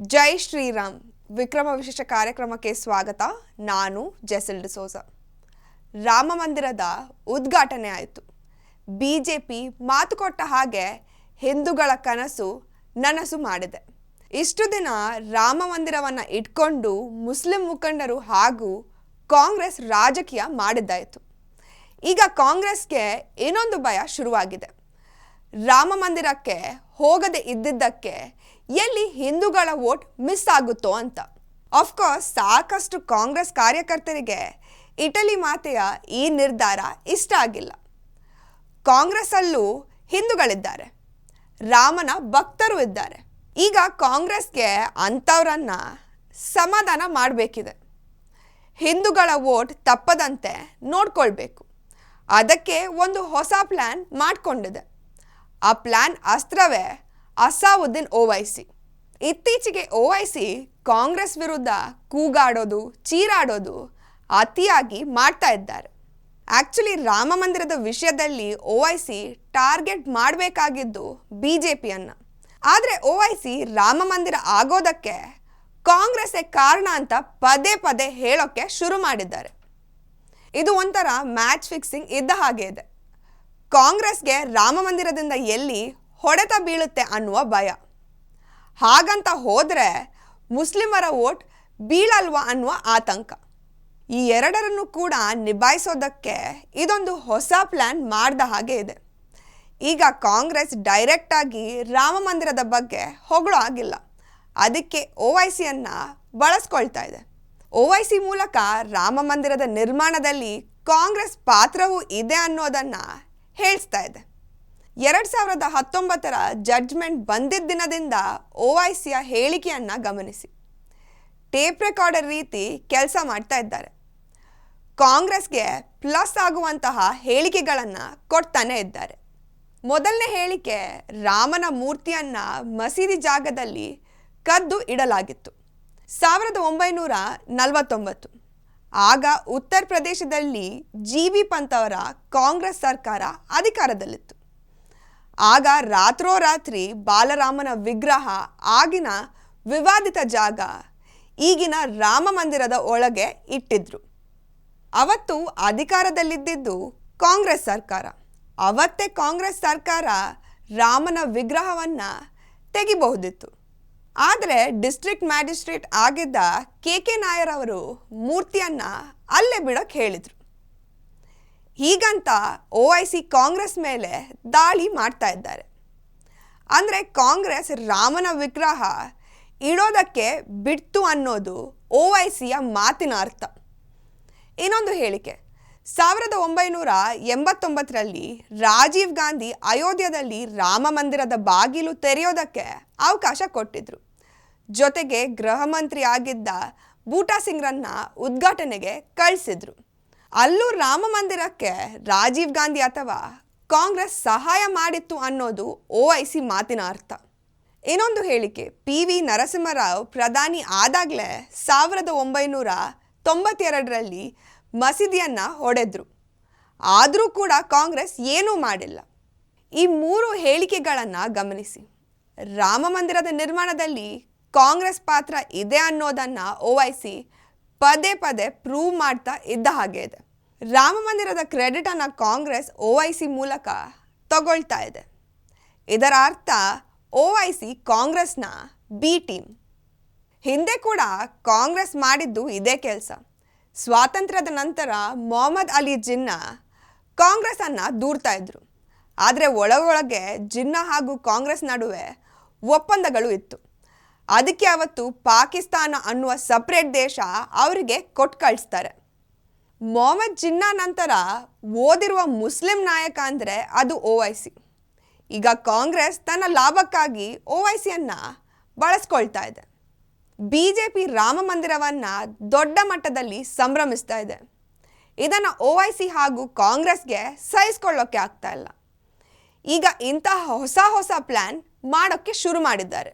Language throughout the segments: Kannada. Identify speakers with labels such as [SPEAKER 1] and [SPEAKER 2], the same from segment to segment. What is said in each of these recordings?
[SPEAKER 1] ಜೈ ಶ್ರೀರಾಮ್. ವಿಕ್ರಮ ವಿಶೇಷ ಕಾರ್ಯಕ್ರಮಕ್ಕೆ ಸ್ವಾಗತ. ನಾನು ಜೆಸಿಲ್ ಡಿಸೋಜ ರಾಮ ಮಂದಿರದ ಉದ್ಘಾಟನೆ ಆಯಿತು. ಬಿ ಜೆ ಪಿ ಮಾತು ಕೊಟ್ಟ ಹಾಗೆ ಹಿಂದೂಗಳ ಕನಸು ನನಸು ಮಾಡಿದೆ. ಇಷ್ಟು ದಿನ ರಾಮ ಮಂದಿರವನ್ನು ಇಟ್ಕೊಂಡು ಮುಸ್ಲಿಂ ಮುಖಂಡರು ಹಾಗೂ ಕಾಂಗ್ರೆಸ್ ರಾಜಕೀಯ ಮಾಡಿದ್ದಾಯಿತು. ಈಗ ಕಾಂಗ್ರೆಸ್ಗೆ ಇನ್ನೊಂದು ಭಯ ಶುರುವಾಗಿದೆ. ರಾಮ ಮಂದಿರಕ್ಕೆ ಹೋಗದೆ ಇದ್ದಿದ್ದಕ್ಕೆ ಎಲ್ಲಿ ಹಿಂದೂಗಳ ವೋಟ್ ಮಿಸ್ ಆಗುತ್ತೋ ಅಂತ. ಆಫ್ಕೋರ್ಸ್ ಸಾಕಷ್ಟು ಕಾಂಗ್ರೆಸ್ ಕಾರ್ಯಕರ್ತರಿಗೆ ಇಟಲಿ ಮಾತೆಯ ಈ ನಿರ್ಧಾರ ಇಷ್ಟ ಆಗಿಲ್ಲ. ಕಾಂಗ್ರೆಸ್ಸಲ್ಲೂ ಹಿಂದೂಗಳಿದ್ದಾರೆ. ರಾಮನ ಭಕ್ತರು ಇದ್ದಾರೆ. ಈಗ ಕಾಂಗ್ರೆಸ್ಗೆ ಅಂಥವರನ್ನು ಸಮಾಧಾನ ಮಾಡಬೇಕಿದೆ. ಹಿಂದೂಗಳ ವೋಟ್ ತಪ್ಪದಂತೆ ನೋಡ್ಕೊಳ್ಬೇಕು. ಅದಕ್ಕೆ ಒಂದು ಹೊಸ ಪ್ಲ್ಯಾನ್ ಮಾಡಿಕೊಂಡಿದೆ. ಆ ಪ್ಲ್ಯಾನ್ ಅಸ್ತ್ರವೇ ಅಸಾವುದ್ದೀನ್ ಓವೈಸಿ. ಇತ್ತೀಚೆಗೆ ಓವೈಸಿ ಕಾಂಗ್ರೆಸ್ ವಿರುದ್ಧ ಕೂಗಾಡೋದು, ಚೀರಾಡೋದು ಅತಿಯಾಗಿ ಮಾಡ್ತಾ ಇದ್ದಾರೆ. ಆ್ಯಕ್ಚುಲಿ ರಾಮ ಮಂದಿರದ ವಿಷಯದಲ್ಲಿ ಓವೈಸಿ ಟಾರ್ಗೆಟ್ ಮಾಡಬೇಕಾಗಿದ್ದು ಬಿ ಜೆ ಪಿಯನ್ನು ಆದರೆ ಓವೈಸಿ ರಾಮ ಮಂದಿರ ಆಗೋದಕ್ಕೆ ಕಾಂಗ್ರೆಸ್ಸೇ ಕಾರಣ ಅಂತ ಪದೇ ಪದೇ ಹೇಳೋಕ್ಕೆ ಶುರು ಮಾಡಿದ್ದಾರೆ. ಇದು ಒಂಥರ ಮ್ಯಾಚ್ ಫಿಕ್ಸಿಂಗ್ ಇದ್ದ ಹಾಗೆ ಇದೆ. ಕಾಂಗ್ರೆಸ್ಗೆ ರಾಮ ಮಂದಿರದಿಂದ ಎಲ್ಲಿ ಹೊಡೆತ ಬೀಳುತ್ತೆ ಅನ್ನುವ ಭಯ. ಹಾಗಂತ ಹೋದರೆ ಮುಸ್ಲಿಮರ ವೋಟ್ ಬೀಳಲ್ವಾ ಅನ್ನುವ ಆತಂಕ. ಈ ಎರಡರನ್ನು ಕೂಡ ನಿಭಾಯಿಸೋದಕ್ಕೆ ಇದೊಂದು ಹೊಸ ಪ್ಲ್ಯಾನ್ ಮಾಡಿದ ಹಾಗೆ ಇದೆ. ಈಗ ಕಾಂಗ್ರೆಸ್ ಡೈರೆಕ್ಟಾಗಿ ರಾಮ ಮಂದಿರದ ಬಗ್ಗೆ ಹೊಗಳೋ ಆಗಿಲ್ಲ ಅದಕ್ಕೆ ಒ ವೈ ಸಿಯನ್ನು ಬಳಸ್ಕೊಳ್ತಾ ಇದೆ. ಒ ವೈ ಸಿ ಮೂಲಕ ರಾಮ ಮಂದಿರದ ನಿರ್ಮಾಣದಲ್ಲಿ ಕಾಂಗ್ರೆಸ್ ಪಾತ್ರವೂ ಇದೆ ಅನ್ನೋದನ್ನು ಹೇಳಿಸ್ತಾ ಇದೆ. ಎರಡು ಸಾವಿರದ ಹತ್ತೊಂಬತ್ತರ ಜಡ್ಜ್ಮೆಂಟ್ ಬಂದಿದ್ದ ದಿನದಿಂದ ಓ ಐ ಸಿಯ ಹೇಳಿಕೆಯನ್ನು ಗಮನಿಸಿ. ಟೇಪ್ ರೆಕಾರ್ಡರ್ ರೀತಿ ಕೆಲಸ ಮಾಡ್ತಾ ಇದ್ದಾರೆ. ಕಾಂಗ್ರೆಸ್ಗೆ ಪ್ಲಸ್ ಆಗುವಂತಹ ಹೇಳಿಕೆಗಳನ್ನು ಕೊಡ್ತಾನೆ ಇದ್ದಾರೆ. ಮೊದಲನೇ ಹೇಳಿಕೆ ರಾಮನ ಮೂರ್ತಿಯನ್ನು ಮಸೀದಿ ಜಾಗದಲ್ಲಿ ಕದ್ದು ಇಡಲಾಗಿತ್ತು. ಸಾವಿರದ ಒಂಬೈನೂರ ನಲವತ್ತೊಂಬತ್ತು. ಆಗ ಉತ್ತರ ಪ್ರದೇಶದಲ್ಲಿ ಜಿ ಬಿ ಪಂತ್ ಅವರ ಕಾಂಗ್ರೆಸ್ ಸರ್ಕಾರ ಅಧಿಕಾರದಲ್ಲಿತ್ತು. ಆಗ ರಾತ್ರೋರಾತ್ರಿ ಬಾಲರಾಮನ ವಿಗ್ರಹ ಆಗಿನ ವಿವಾದಿತ ಜಾಗ ಈಗಿನ ರಾಮ ಮಂದಿರದ ಒಳಗೆ ಇಟ್ಟಿದ್ರು. ಅವತ್ತು ಅಧಿಕಾರದಲ್ಲಿದ್ದಿದ್ದು ಕಾಂಗ್ರೆಸ್ ಸರ್ಕಾರ. ಅವತ್ತೇ ಕಾಂಗ್ರೆಸ್ ಸರ್ಕಾರ ರಾಮನ ವಿಗ್ರಹವನ್ನು ತೆಗಿಬಹುದಿತ್ತು. ಆದರೆ ಡಿಸ್ಟ್ರಿಕ್ಟ್ ಮ್ಯಾಜಿಸ್ಟ್ರೇಟ್ ಆಗಿದ್ದ ಕೆ ಕೆ ನಾಯರ್ ಅವರು ಮೂರ್ತಿಯನ್ನು ಅಲ್ಲೇ ಬಿಡೋಕ್ಕೆ ಹೇಳಿದರು. ಹೀಗಂತ ಒ ಐ ಸಿ ಕಾಂಗ್ರೆಸ್ ಮೇಲೆ ದಾಳಿ ಮಾಡ್ತಾ ಇದ್ದಾರೆ. ಅಂದರೆ ಕಾಂಗ್ರೆಸ್ ರಾಮನ ವಿಗ್ರಹ ಇಡೋದಕ್ಕೆ ಬಿಡ್ತು ಅನ್ನೋದು ಒ ಐ ಸಿಯ ಮಾತಿನ ಅರ್ಥ. ಇನ್ನೊಂದು ಹೇಳಿಕೆ, ಸಾವಿರದ ಒಂಬೈನೂರ ಎಂಬತ್ತೊಂಬತ್ತರಲ್ಲಿ ರಾಜೀವ್ ಗಾಂಧಿ ಅಯೋಧ್ಯದಲ್ಲಿ ರಾಮ ಮಂದಿರದ ಬಾಗಿಲು ತೆರೆಯೋದಕ್ಕೆ ಅವಕಾಶ ಕೊಟ್ಟಿದ್ರು. ಜೊತೆಗೆ ಗೃಹ ಮಂತ್ರಿ ಆಗಿದ್ದ ಬೂಟಾ ಸಿಂಗ್ರನ್ನ ಉದ್ಘಾಟನೆಗೆ ಕಳಿಸಿದ್ರು. ಅಲ್ಲೂ ರಾಮ ಮಂದಿರಕ್ಕೆ ರಾಜೀವ್ ಗಾಂಧಿ ಅಥವಾ ಕಾಂಗ್ರೆಸ್ ಸಹಾಯ ಮಾಡಿತ್ತು ಅನ್ನೋದು ಸಿ ಮಾತಿನ ಅರ್ಥ. ಇನ್ನೊಂದು ಹೇಳಿಕೆ, ಪಿ ವಿ ನರಸಿಂಹರಾವ್ ಪ್ರಧಾನಿ ಆದಾಗಲೇ ಸಾವಿರದ ಒಂಬೈನೂರ ತೊಂಬತ್ತೆರಡರಲ್ಲಿ ಮಸೀದಿಯನ್ನು ಹೊಡೆದ್ರು. ಆದರೂ ಕೂಡ ಕಾಂಗ್ರೆಸ್ ಏನೂ ಮಾಡಿಲ್ಲ. ಈ ಮೂರು ಹೇಳಿಕೆಗಳನ್ನು ಗಮನಿಸಿ. ರಾಮ ಮಂದಿರದ ನಿರ್ಮಾಣದಲ್ಲಿ ಕಾಂಗ್ರೆಸ್ ಪಾತ್ರ ಇದೆ ಅನ್ನೋದನ್ನು ಓವೈಸಿ ಪದೇ ಪದೇ ಪ್ರೂವ್ ಮಾಡ್ತಾ ಇದ್ದ ಹಾಗೆ ಇದೆ. ರಾಮ ಮಂದಿರದ ಕ್ರೆಡಿಟನ್ನು ಕಾಂಗ್ರೆಸ್ ಓ ಐ ಸಿ ಮೂಲಕ ತಗೊಳ್ತಾ ಇದೆ. ಇದರ ಅರ್ಥ ಓ ಐ ಸಿ ಕಾಂಗ್ರೆಸ್ನ ಬಿ ಟೀಮ್ ಹಿಂದೆ ಕೂಡ ಕಾಂಗ್ರೆಸ್ ಮಾಡಿದ್ದು ಇದೇ ಕೆಲಸ. ಸ್ವಾತಂತ್ರ್ಯದ ನಂತರ ಮೊಹಮ್ಮದ್ ಅಲಿ ಜಿನ್ನಾ ಕಾಂಗ್ರೆಸ್ಸನ್ನು ದೂರ್ತಾ ಇದ್ರು. ಆದರೆ ಒಳಗೊಳಗೆ ಜಿನ್ನಾ ಹಾಗೂ ಕಾಂಗ್ರೆಸ್ ನಡುವೆ ಒಪ್ಪಂದಗಳು ಇತ್ತು. ಅದಕ್ಕೆ ಅವತ್ತು ಪಾಕಿಸ್ತಾನ ಅನ್ನುವ ಸಪ್ರೇಟ್ ದೇಶ ಅವರಿಗೆ ಕೊಟ್ಟು ಕಳಿಸ್ತಾರೆ. ಮೊಹಮ್ಮದ್ ಜಿನ್ನಾ ನಂತರ ಓದಿರುವ ಮುಸ್ಲಿಂ ನಾಯಕ ಅಂದರೆ ಅದು ಓ ಐ ಸಿ ಈಗ ಕಾಂಗ್ರೆಸ್ ತನ್ನ ಲಾಭಕ್ಕಾಗಿ ಓ ಐ ಸಿಯನ್ನು ಬಳಸ್ಕೊಳ್ತಾ ಇದೆ. ಬಿ ಜೆ ಪಿ ರಾಮ ಮಂದಿರವನ್ನು ದೊಡ್ಡ ಮಟ್ಟದಲ್ಲಿ ಸಂಭ್ರಮಿಸ್ತಾ ಇದೆ. ಇದನ್ನು ಓ ಐ ಸಿ ಹಾಗೂ ಕಾಂಗ್ರೆಸ್ಗೆ ಸಹಿಸ್ಕೊಳ್ಳೋಕ್ಕೆ ಆಗ್ತಾ ಇಲ್ಲ. ಈಗ ಇಂತಹ ಹೊಸ ಹೊಸ ಪ್ಲ್ಯಾನ್ ಮಾಡೋಕ್ಕೆ ಶುರು ಮಾಡಿದ್ದಾರೆ.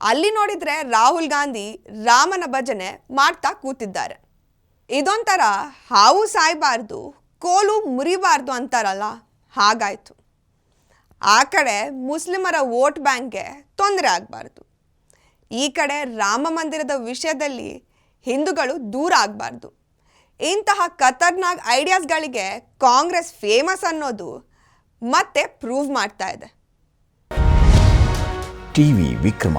[SPEAKER 1] ಅಲ್ಲಿ ನೋಡಿದರೆ ರಾಹುಲ್ ಗಾಂಧಿ ರಾಮನ ಭಜನೆ ಮಾಡ್ತಾ ಕೂತಿದ್ದಾರೆ. ಇದೊಂಥರ ಹಾವು ಸಾಯಬಾರ್ದು, ಕೋಲು ಮುರಿಬಾರ್ದು ಅಂತಾರಲ್ಲ, ಹಾಗಾಯಿತು. ಆ ಕಡೆ ಮುಸ್ಲಿಮರ ವೋಟ್ ಬ್ಯಾಂಕ್ಗೆ ತೊಂದರೆ ಆಗಬಾರ್ದು. ಈ ಕಡೆ ರಾಮ ಮಂದಿರದ ವಿಷಯದಲ್ಲಿ ಹಿಂದೂಗಳು ದೂರ ಆಗಬಾರ್ದು. ಇಂತಹ ಖತರ್ನಾಕ್ ಐಡಿಯಾಸ್ಗಳಿಗೆ ಕಾಂಗ್ರೆಸ್ ಫೇಮಸ್ ಅನ್ನೋದು ಮತ್ತೆ ಪ್ರೂವ್ ಮಾಡ್ತಾ ಇದೆ.
[SPEAKER 2] ಟಿವಿ ವಿಕ್ರಮ.